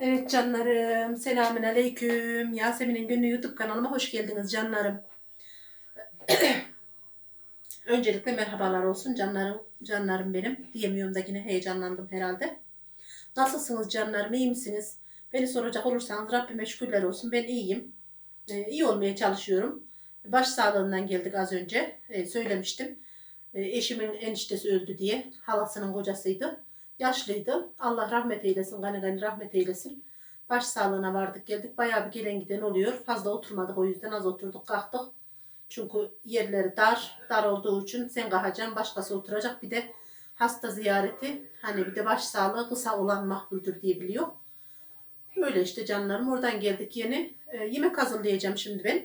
Evet canlarım, selamün aleyküm. Yasemin'in Günlüğü YouTube kanalıma hoş geldiniz canlarım. Öncelikle merhabalar olsun canlarım, canlarım benim. Diyemiyorum da yine heyecanlandım herhalde. Nasılsınız canlarım, iyi misiniz? Beni soracak olursanız Rabbime şükürler olsun. Ben iyiyim. Ee, iyi olmaya çalışıyorum. Baş sağlığından geldik az önce. Ee, söylemiştim. Ee, eşimin eniştesi öldü diye. Halasının kocasıydı. Yaşlıydı. Allah rahmet eylesin. Gani gani rahmet eylesin. Baş sağlığına vardık geldik. Bayağı bir gelen giden oluyor. Fazla oturmadık o yüzden az oturduk kalktık. Çünkü yerleri dar. Dar olduğu için sen kalkacaksın başkası oturacak. Bir de hasta ziyareti hani bir de baş sağlığı kısa olan makbuldür diye biliyor. Öyle işte canlarım. Oradan geldik yeni. Ee, yemek hazırlayacağım şimdi ben.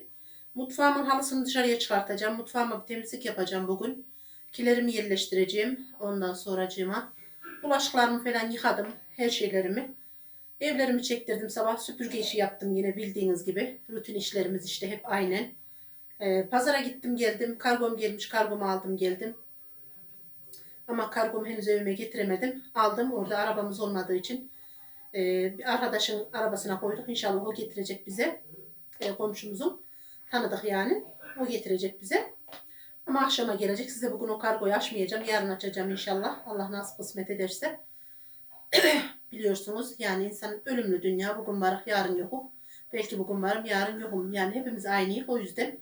Mutfağımın halısını dışarıya çıkartacağım. Mutfağıma bir temizlik yapacağım bugün. Kilerimi yerleştireceğim. Ondan sonracığıma. Bulaşıklarımı falan yıkadım. Her şeylerimi. Evlerimi çektirdim. Sabah süpürge işi yaptım yine bildiğiniz gibi. Rutin işlerimiz işte hep aynen. Ee, pazara gittim geldim. Kargom gelmiş. Kargomu aldım geldim. Ama kargomu henüz evime getiremedim. Aldım. Orada arabamız olmadığı için ee, bir arkadaşın arabasına koyduk. İnşallah o getirecek bize. Ee, komşumuzun. Tanıdık yani. O getirecek bize. Ama akşama gelecek. Size bugün o kargoyu açmayacağım. Yarın açacağım inşallah. Allah nasip kısmet ederse. Biliyorsunuz yani insan ölümlü dünya. Bugün varık yarın yokum. Belki bugün varım yarın yokum. Yani hepimiz aynıyız. O yüzden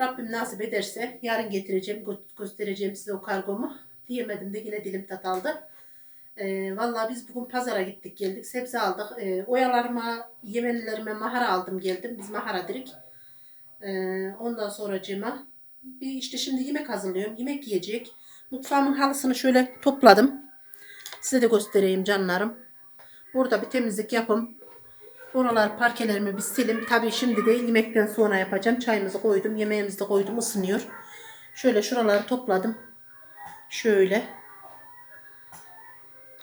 Rabbim nasip ederse yarın getireceğim, gö- göstereceğim size o kargomu. Diyemedim de yine dilim tat aldı. Ee, vallahi biz bugün pazara gittik geldik. Sebze aldık. Ee, oyalarıma, yemenlerime mahara aldım geldim. Biz mahara dirik. Ee, ondan sonracığıma bir işte şimdi yemek hazırlıyorum. Yemek yiyecek. Mutfağımın halısını şöyle topladım. Size de göstereyim canlarım. Burada bir temizlik yapım. Oralar parkelerimi bir silim. Tabii şimdi değil yemekten sonra yapacağım. Çayımızı koydum. Yemeğimizi de koydum. ısınıyor. Şöyle şuraları topladım. Şöyle.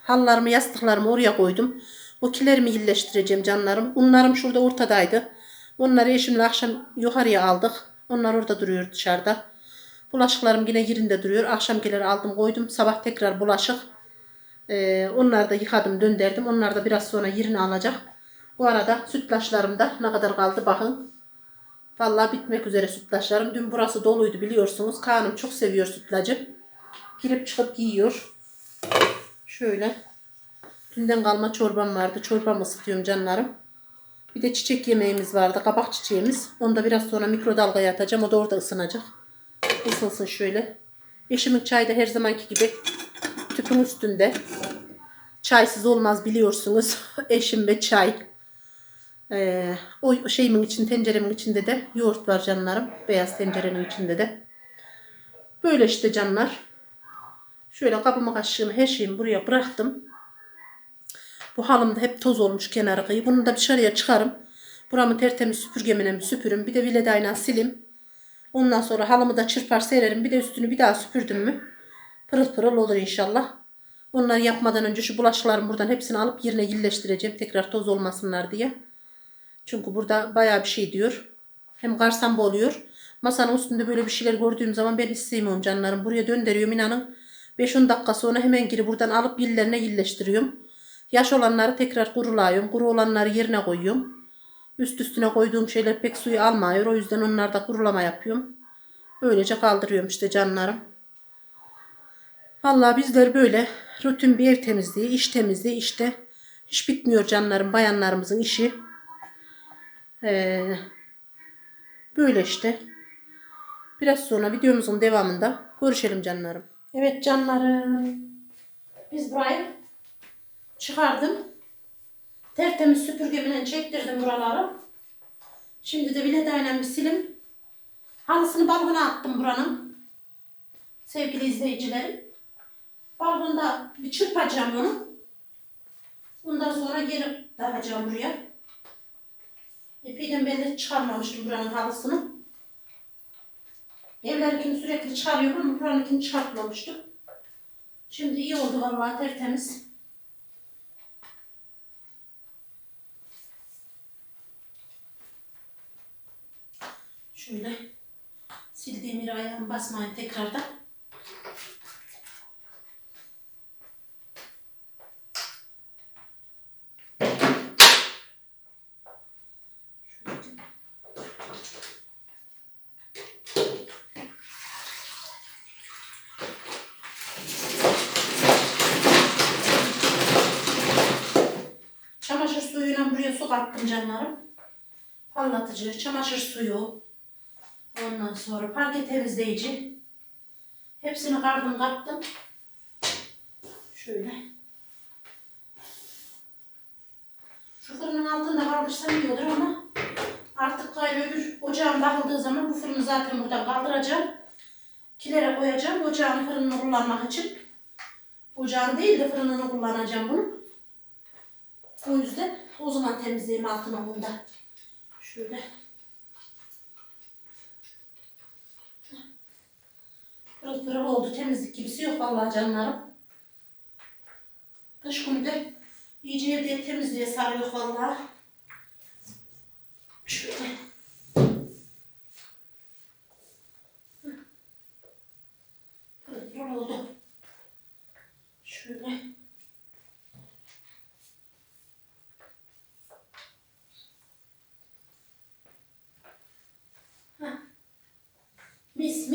Hallarımı, yastıklarımı oraya koydum. O kilerimi iyileştireceğim canlarım. Unlarım şurada ortadaydı. Onları eşimle akşam yukarıya aldık. Onlar orada duruyor dışarıda. Bulaşıklarım yine yerinde duruyor. Akşamkileri aldım koydum. Sabah tekrar bulaşık. Ee, onları da yıkadım döndürdüm. Onlar da biraz sonra yerini alacak. Bu arada sütlaçlarım da ne kadar kaldı bakın. Vallahi bitmek üzere sütlaçlarım. Dün burası doluydu biliyorsunuz. Kaan'ım çok seviyor sütlacı. Girip çıkıp yiyor. Şöyle. Dünden kalma çorbam vardı. Çorbamı ısıtıyorum canlarım. Bir de çiçek yemeğimiz vardı. Kabak çiçeğimiz. Onu da biraz sonra mikrodalgaya atacağım. O da orada ısınacak. Isınsın şöyle. Eşimin çayı da her zamanki gibi tüpün üstünde. Çaysız olmaz biliyorsunuz. Eşim ve çay. Ee, o şeyimin için tenceremin içinde de yoğurt var canlarım. Beyaz tencerenin içinde de. Böyle işte canlar. Şöyle kabıma kaşığımı her şeyimi buraya bıraktım. Bu halımda hep toz olmuş kenarı kıyı. Bunu da dışarıya çıkarım. Buramı tertemiz süpürgemine mi süpürüm. Bir de viledayla silim. Ondan sonra halımı da çırpar sererim. Bir de üstünü bir daha süpürdüm mü pırıl pırıl olur inşallah. Onları yapmadan önce şu bulaşıklarımı buradan hepsini alıp yerine yerleştireceğim. Tekrar toz olmasınlar diye. Çünkü burada bayağı bir şey diyor. Hem karsamba oluyor. Masanın üstünde böyle bir şeyler gördüğüm zaman ben istemiyorum canlarım. Buraya döndürüyorum inanın. 5-10 dakika sonra hemen geri buradan alıp yerlerine yerleştiriyorum. Yaş olanları tekrar kurulayıyorum. Kuru olanları yerine koyuyorum. Üst üstüne koyduğum şeyler pek suyu almıyor. O yüzden onlarda kurulama yapıyorum. Böylece kaldırıyorum işte canlarım. Vallahi bizler böyle rutin bir ev temizliği, iş temizliği işte hiç bitmiyor canlarım, bayanlarımızın işi. Ee, böyle işte. Biraz sonra videomuzun devamında görüşelim canlarım. Evet canlarım. Biz burayı çıkardım. Tertemiz süpürgemle çektirdim buraları. Şimdi de biletayla bir silim. Halısını balkona attım buranın. Sevgili izleyicilerim. Balkonda bir çırpacağım onu. Ondan sonra geri takacağım buraya. Epeyden belli çıkarmamıştım buranın halısını. Evlerinkini sürekli çıkarıyorum ama buranınkini çıkartmamıştım. Şimdi iyi oldu vallahi tertemiz. Şöyle sildiğim yere ayağımı basmayın tekrardan. Çamaşır suyuyla buraya su kattım canlarım. Anlatıcı, çamaşır suyu, Ondan sonra parke temizleyici. Hepsini kardım kattım. Şöyle. Şu fırının altında kaldırsam iyi olur ama artık gayrı öbür ocağım bakıldığı zaman bu fırını zaten buradan kaldıracağım. Kilere koyacağım. Ocağın fırınını kullanmak için. Ocağın değil de fırınını kullanacağım bunu. O yüzden o zaman temizleyeyim altını bunda. Şöyle. Pırıl pırıl oldu. Temizlik gibisi yok vallahi canlarım. Kış günü iyice evde temizliğe sarıyor vallahi. Şöyle. Pırıl oldu. Şöyle. Heh. Mis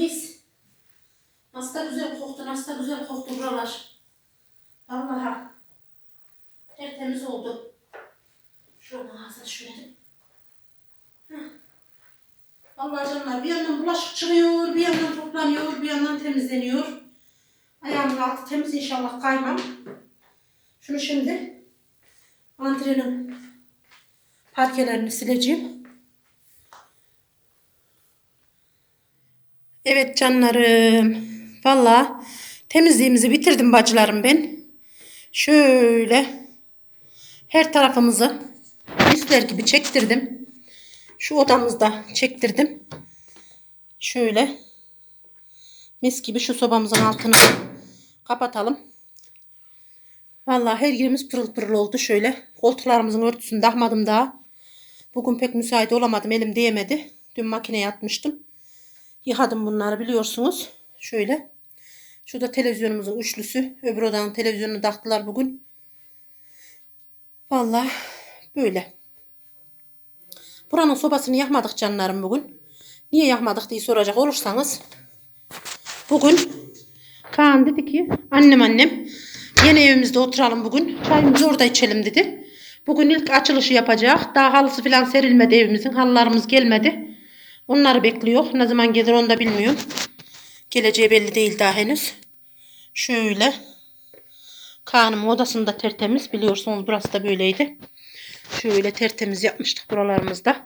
da güzel koktu, da güzel koktu buralar. Allah'a. Tertemiz oldu. Şuradan ağzını şöyle. Vallahi canlar bir yandan bulaşık çıkıyor, bir yandan toplanıyor, bir yandan temizleniyor. Ayağımın altı temiz inşallah kaymam. Şunu şimdi antrenin parkelerini sileceğim. Evet canlarım. Valla temizliğimizi bitirdim bacılarım ben. Şöyle her tarafımızı misler gibi çektirdim. Şu odamızda çektirdim. Şöyle mis gibi şu sobamızın altını kapatalım. Vallahi her yerimiz pırıl pırıl oldu şöyle. Koltuklarımızın örtüsünü dahmadım daha. Bugün pek müsait olamadım. Elim değmedi. Dün makineye atmıştım. Yıkadım bunları biliyorsunuz. Şöyle. Şurada televizyonumuzun üçlüsü. Öbür odanın televizyonunu taktılar bugün. Vallahi böyle. Buranın sobasını yakmadık canlarım bugün. Niye yakmadık diye soracak olursanız. Bugün Kaan dedi ki annem annem yeni evimizde oturalım bugün. Çayımızı orada içelim dedi. Bugün ilk açılışı yapacak. Daha halısı falan serilmedi evimizin. Halılarımız gelmedi. Onları bekliyor. Ne zaman gelir onu da bilmiyorum. Geleceği belli değil daha henüz. Şöyle. Kaan'ın odasında tertemiz. Biliyorsunuz burası da böyleydi. Şöyle tertemiz yapmıştık buralarımızda.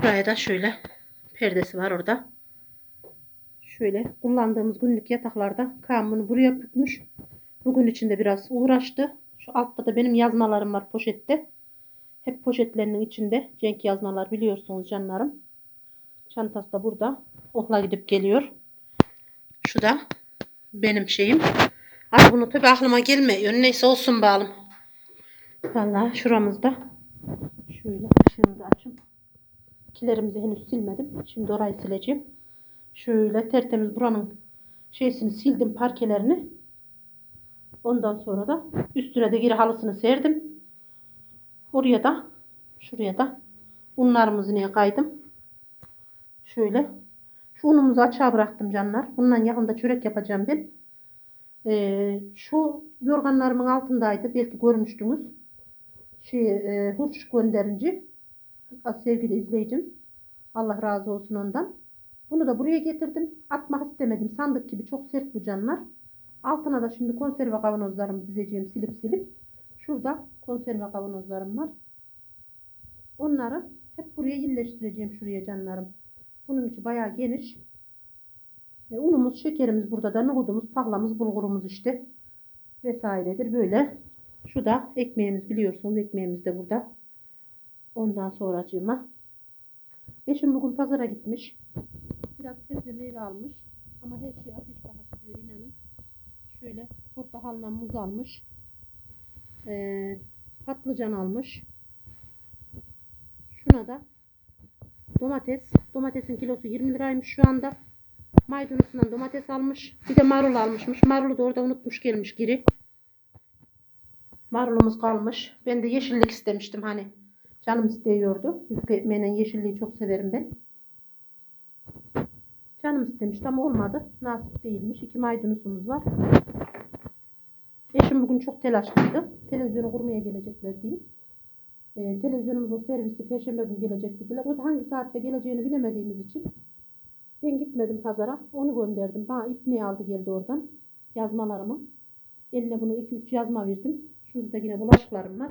Buraya da şöyle perdesi var orada. Şöyle kullandığımız günlük yataklarda Kaan bunu buraya bükmüş. Bugün içinde biraz uğraştı. Şu altta da benim yazmalarım var poşette. Hep poşetlerinin içinde Cenk yazmalar biliyorsunuz canlarım. Çantası da burada. Okula gidip geliyor. Şu da benim şeyim. Ay bunu tabi aklıma gelmiyor. Neyse olsun bağlım. Vallahi şuramızda. Şöyle ışığımızı açayım. Kilerimizi henüz silmedim. Şimdi orayı sileceğim. Şöyle tertemiz buranın şeysini sildim parkelerini. Ondan sonra da üstüne de geri halısını serdim. Oraya da şuraya da unlarımızı niye kaydım. Şöyle. Unumuzu açığa bıraktım canlar. Bundan yakında çörek yapacağım ben. Ee, şu yorganlarımın altındaydı. Belki görmüştünüz. Şey, e, hurç gönderince sevgili izleyicim. Allah razı olsun ondan. Bunu da buraya getirdim. Atmak istemedim. Sandık gibi çok sert bu canlar. Altına da şimdi konserve kavanozlarımı dizeceğim silip silip. Şurada konserve kavanozlarım var. Onları hep buraya yerleştireceğim şuraya canlarım. Bunun içi bayağı geniş. E, unumuz, şekerimiz burada da nohudumuz, pahlamız, bulgurumuz işte vesairedir. Böyle. Şu da ekmeğimiz biliyorsunuz. Ekmeğimiz de burada. Ondan sonra acıma. Eşim bugün pazara gitmiş. Biraz sebze meyve almış. Ama her şey ateş pahası diyor inanın. Şöyle portakalla muz almış. Ee, patlıcan almış. Şuna da domates. Domatesin kilosu 20 liraymış şu anda. Maydanozundan domates almış. Bir de marul almışmış. Marulu da orada unutmuş gelmiş geri. Marulumuz kalmış. Ben de yeşillik istemiştim hani. Canım. Yufka ekmeğiyle yeşilliği çok severim ben. Canım istemişti ama olmadı. Nasip değilmiş. İki maydanozumuz var. Eşim bugün çok telaşlıydı. Televizyonu kurmaya gelecekler diyeyim. E, televizyonumuzun servisi Perşembe günü gelecek dediler. O da hangi saatte geleceğini bilemediğimiz için ben gitmedim pazara. Onu gönderdim. Bana ipneyi aldı geldi oradan. Yazmalarımı. Eline bunu 2-3 yazma verdim. Şurada da yine bulaşıklarım var.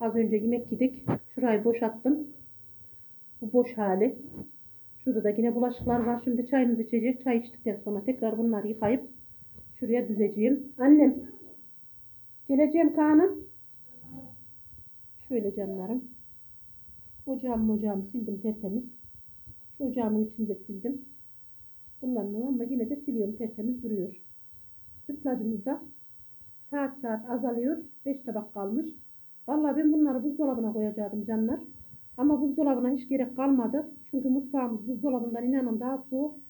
Az önce yemek yedik. Şurayı boşalttım. Bu boş hali. Şurada da yine bulaşıklar var. Şimdi çayımızı içecek. Çay içtikten sonra tekrar bunları yıkayıp şuraya düzeceğim. Annem. Geleceğim Kaan'ım. Şöyle canlarım. Ocağımı ocağımı sildim tertemiz. Şu ocağımın içinde sildim. Kullanmam ama yine de siliyorum tertemiz duruyor. Sütlacımız da saat saat azalıyor. 5 tabak kalmış. Vallahi ben bunları buzdolabına koyacaktım canlar. Ama buzdolabına hiç gerek kalmadı. Çünkü mutfağımız buzdolabından inanın daha soğuk.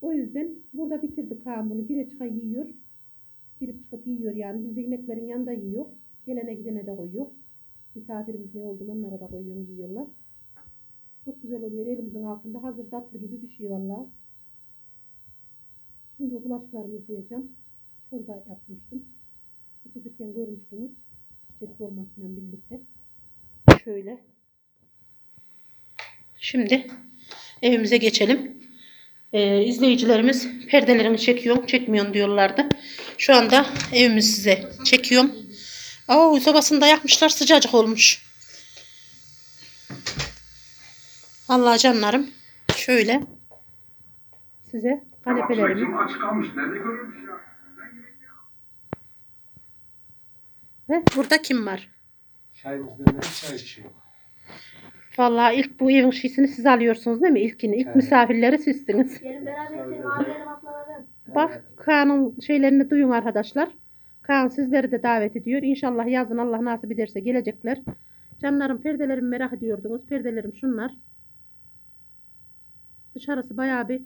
O yüzden burada bitirdik Kaan bunu. Gire çıka yiyor. Girip çıkıp yiyor yani. Biz de yemeklerin yanında yiyor. Gelene gidene de koyuyor. Misafirimiz ne oldu onlara da koyuyorum yiyorlar. Çok güzel oluyor elimizin altında. Hazır tatlı gibi bir şey vallahi. Şimdi bulaşıklarımı yıkayacağım. Çorba yapmıştım. Isıtırken görmüştünüz. Çiçek dolmasıyla birlikte. Şöyle. Şimdi evimize geçelim. Ee, izleyicilerimiz perdelerini çekiyorum, çekmiyorsun diyorlardı. Şu anda evimizi size çekiyorum. Oo, sobasını da yakmışlar sıcacık olmuş. Vallahi canlarım şöyle size kanepelerimi Kim aç kalmış? Nerede görülmüş ya? ve burada kim var? Çayımızdan ne çay içiyor. Vallahi ilk bu evin şişini siz alıyorsunuz değil mi? İlkini. ilk Evet. misafirleri sizsiniz. Gelin beraber ablalarım. Bak Kaan'ın şeylerini duyun arkadaşlar. Kaan sizleri de davet ediyor. İnşallah yazın Allah nasip ederse gelecekler. Canlarım perdelerimi merak ediyordunuz. Perdelerim şunlar. Dışarısı bayağı bir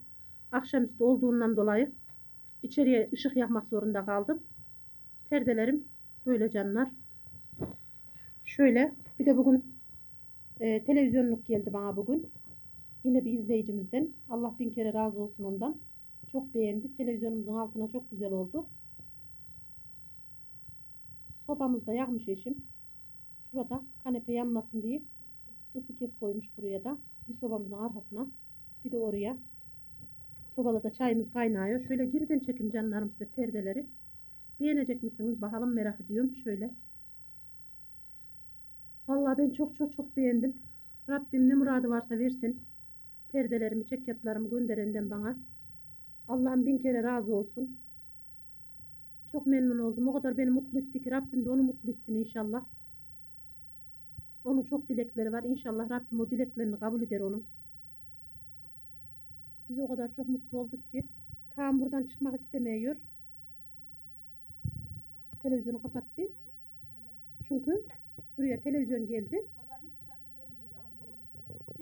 akşamüstü olduğundan dolayı içeriye ışık yakmak zorunda kaldım. Perdelerim böyle canlar. Şöyle bir de bugün e, televizyonluk geldi bana bugün. Yine bir izleyicimizden. Allah bin kere razı olsun ondan. Çok beğendi. Televizyonumuzun altına çok güzel oldu. Sobamız da yakmış eşim. Şurada kanepe yanmasın diye ısı kes koymuş buraya da. Bir sobamızın arkasına. Bir de oraya. Sobada da çayımız kaynıyor. Şöyle geriden çekim canlarım size perdeleri. Beğenecek misiniz? Bakalım merak ediyorum. Şöyle. Vallahi ben çok çok çok beğendim. Rabbim ne muradı varsa versin. Perdelerimi, çekyatlarımı gönderenden bana. Allah'ım bin kere razı olsun. Çok memnun oldum. O kadar beni mutlu etti ki Rabbim de onu mutlu etsin inşallah. Onun çok dilekleri var. İnşallah Rabbim o dileklerini kabul eder onun. Biz o kadar çok mutlu olduk ki. Kaan buradan çıkmak istemiyor. Televizyonu kapattı. Çünkü buraya televizyon geldi.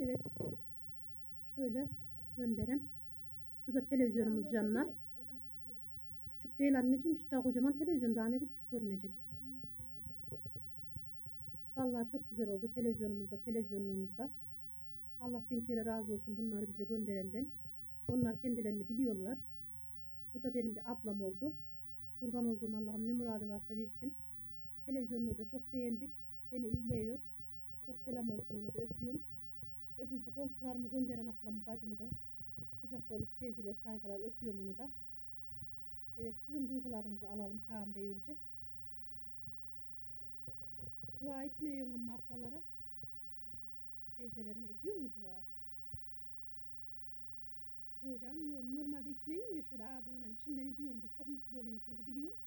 Evet. Şöyle gönderim. Şurada televizyonumuz canlar. Değil anneciğim işte kocaman televizyon daha ne küçük görünecek. Vallahi çok güzel oldu televizyonumuzda, televizyonumuzda. Allah bin kere razı olsun bunları bize gönderenden. Onlar kendilerini biliyorlar. Bu da benim bir ablam oldu. Kurban olduğum Allah'ım ne muradı varsa versin. Televizyonunu da çok beğendik. Beni izliyor. Çok selam olsun ona da öpüyorum. Bu koltuklarımı gönderen ablamı bacımı da kucak dolusu sevgiler saygılar öpüyorum onu da. Evet sizin duygularınızı alalım Kaan Bey önce. Dua etmiyor ama ablalara. Teyzelerin ediyor mu dua? Yok canım yok. Normalde içmeyin ya şöyle ağzına içinden ediyorum. Çok mutlu oluyorum çünkü biliyorum.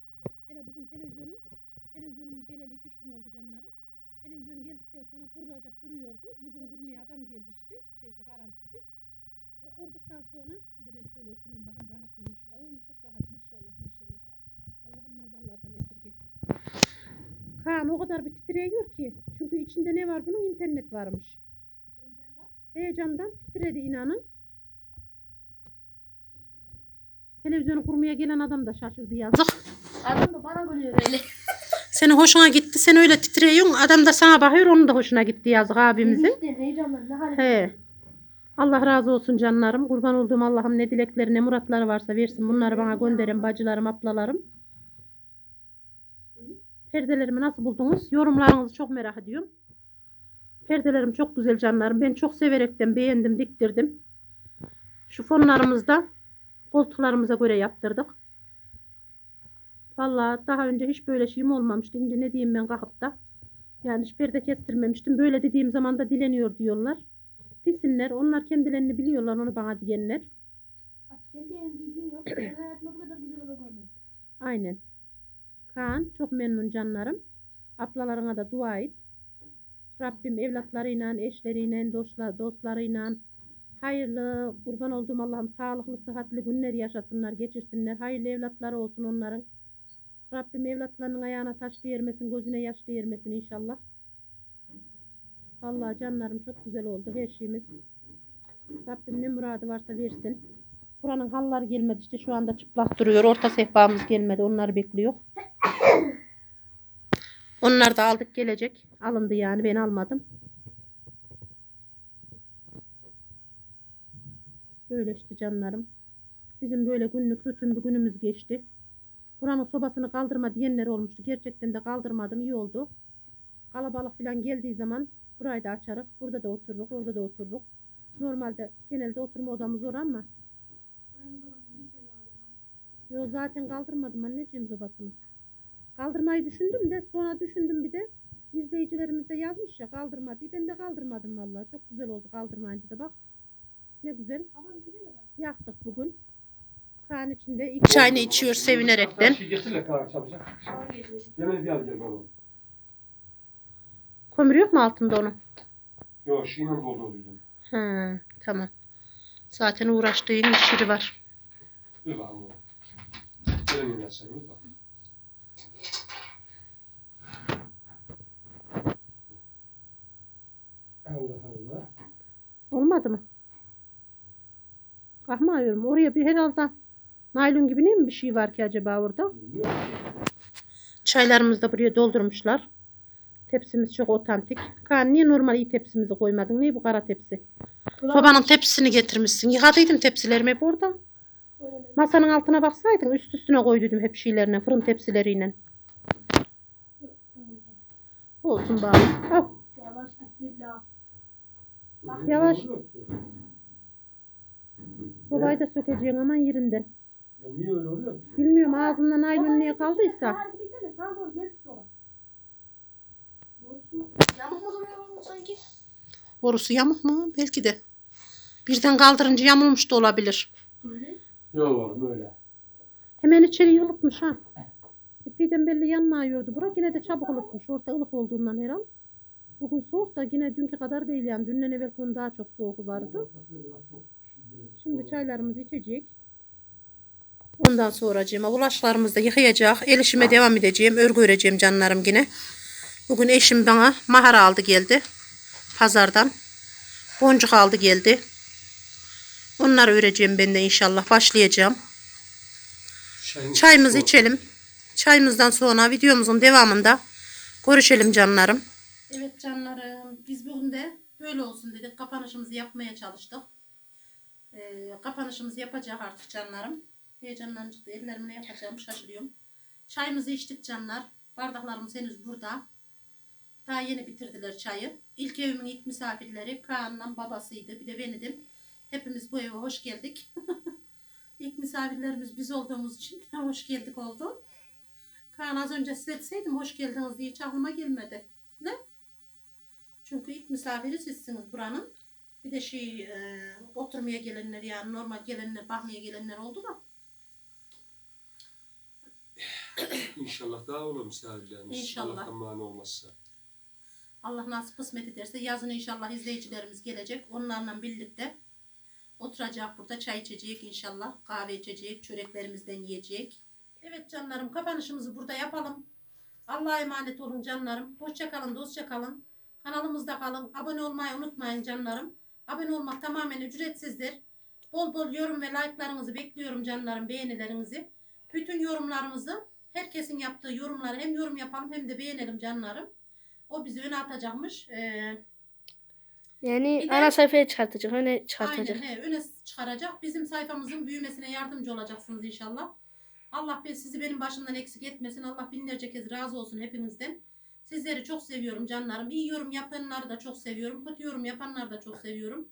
Hele bugün televizyonun televizyonumuz geleli 2-3 gün oldu canlarım. Televizyon geldikten sonra kurulacak duruyordu. Bugün kurmaya adam geldi işte. Şeyse garantisi. O kurduktan sonra bir de ben şöyle oturayım bakın rahat olmuş. Oğlum çok rahat o kadar bir titriyor ki. Çünkü içinde ne var bunun? internet varmış. Heyecandan titredi inanın. Televizyonu kurmaya gelen adam da şaşırdı yazık. Adam da bana gülüyor öyle. Senin hoşuna gitti. Sen öyle titriyorsun. Adam da sana bakıyor. Onun da hoşuna gitti yazık abimizin. İşte ne hale. He. Allah razı olsun canlarım. Kurban olduğum Allah'ım ne dilekleri ne muratları varsa versin. Bunları bana gönderin bacılarım, ablalarım. Perdelerimi nasıl buldunuz? Yorumlarınızı çok merak ediyorum. Perdelerim çok güzel canlarım. Ben çok severekten beğendim, diktirdim. Şu fonlarımızı da koltuklarımıza göre yaptırdık. Vallahi daha önce hiç böyle şeyim olmamıştı. Şimdi ne diyeyim ben kalkıp da. Yani hiç perde kestirmemiştim. Böyle dediğim zaman da dileniyor diyorlar. Desinler. Onlar kendilerini biliyorlar onu bana diyenler. Aynen. Kaan çok memnun canlarım. Ablalarına da dua et. Rabbim evlatlarıyla, eşleriyle, dostlar, dostlarıyla hayırlı, kurban olduğum Allah'ım sağlıklı, sıhhatli günler yaşasınlar, geçirsinler. Hayırlı evlatları olsun onların. Rabbim evlatlarının ayağına taş değirmesin, gözüne yaş değirmesin inşallah. Vallahi canlarım çok güzel oldu her şeyimiz. Rabbim ne muradı varsa versin. Buranın halları gelmedi işte şu anda çıplak duruyor. Orta sehpamız gelmedi. Onları bekliyor. Onlar da aldık gelecek. Alındı yani ben almadım. Böyle işte canlarım. Bizim böyle günlük rutin bir günümüz geçti. Buranın sobasını kaldırma diyenler olmuştu. Gerçekten de kaldırmadım. iyi oldu. Kalabalık falan geldiği zaman burayı da açarız. Burada da otururuz. Orada da otururuz. Normalde genelde oturma odamız orası ama Yo zaten kaldırmadım anneciğim sobasını. Kaldırmayı düşündüm de sonra düşündüm bir de izleyicilerimiz de yazmış ya kaldırma diye ben de kaldırmadım vallahi. Çok güzel oldu kaldırmayınca da bak. Ne güzel. Yaktık bugün. Kaan içinde ilk çayını içiyor sevinerekten. Kömür yok mu altında onun? Yok şeyle doldurdum. Ha, tamam. Zaten uğraştığın işleri var. Dur bakalım dur. Allah Allah. Olmadı mı? Kahmıyorum. Oraya bir herhalde naylon gibi ne mi bir şey var ki acaba orada? Çaylarımızı da buraya doldurmuşlar. Tepsimiz çok otantik. Kaan niye normal iyi tepsimizi koymadın? Niye bu kara tepsi? Sobanın tepsisini getirmişsin. Yıkadıydım tepsilerimi hep orada. Masanın altına baksaydın üst üstüne koyduydum hep şeylerine, fırın tepsileriyle. Olsun bari. Oh, Yavaş bismillah. Yavaş. Sobayı da sökeceğim ama yerinden. Ya niye öyle oluyor ki? Bilmiyorum ağzından naylon niye kaldıysa. Borusu yamuk mu? Belki de. Birden kaldırınca yamulmuş da olabilir. Böyle. Yok oğlum öyle. Hemen içeri yılıtmış ha. İpiden belli yanmıyordu. Bura yine de çabuk ılıtmış. Orta ılık olduğundan her an. Bugün soğuk da yine dünkü kadar değil yani. Dünden evvel gün daha çok soğuk vardı. Şimdi çaylarımızı içecek. Ondan sonra cima bulaşlarımızı da yıkayacak. El işime devam edeceğim. Örgü öreceğim canlarım yine. Bugün eşim bana mahar aldı geldi. Pazardan. Boncuk aldı geldi. Onları öreceğim ben de inşallah. Başlayacağım. Çayın- Çayımızı Yok. içelim. Çayımızdan sonra videomuzun devamında görüşelim canlarım. Evet canlarım biz bugün de böyle olsun dedik. Kapanışımızı yapmaya çalıştık. Ee, kapanışımızı yapacak artık canlarım. Heyecanlanacak ellerimi ne yapacağımı şaşırıyorum. Çayımızı içtik canlar. Bardaklarımız henüz burada. Daha yeni bitirdiler çayı. İlk evimin ilk misafirleri Kaan'la babasıydı. Bir de benim. Hepimiz bu eve hoş geldik. İlk misafirlerimiz biz olduğumuz için hoş geldik oldu. Kaan az önce size deseydim hoş geldiniz diye hiç aklıma gelmedi. Ne? Çünkü ilk misafiri sizsiniz buranın. Bir de şey e, oturmaya gelenler yani normal gelenler, bakmaya gelenler oldu da. İnşallah daha olur misafirlerimiz. İnşallah. Allah'tan mani olmazsa. Allah nasip kısmet ederse yazın inşallah izleyicilerimiz gelecek. Onlarla birlikte oturacak burada çay içecek inşallah. Kahve içecek, çöreklerimizden yiyecek. Evet canlarım kapanışımızı burada yapalım. Allah'a emanet olun canlarım. Hoşça kalın, dostça kalın. Kanalımızda kalın. Abone olmayı unutmayın canlarım. Abone olmak tamamen ücretsizdir. Bol bol yorum ve like'larınızı bekliyorum canlarım, beğenilerinizi. Bütün yorumlarımızı, herkesin yaptığı yorumları hem yorum yapalım hem de beğenelim canlarım. O bizi öne atacakmış. Ee, Yani Bir de- ana sayfaya çıkartacak, öne çıkartacak. aynen he, öne çıkaracak. Bizim sayfamızın büyümesine yardımcı olacaksınız inşallah. Allah be- sizi benim başımdan eksik etmesin. Allah binlerce kez razı olsun hepinizden. Sizleri çok seviyorum canlarım. İyi yorum yapanları da çok seviyorum. Kötü yorum yapanları da çok seviyorum.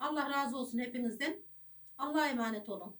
Allah razı olsun hepinizden. Allah'a emanet olun.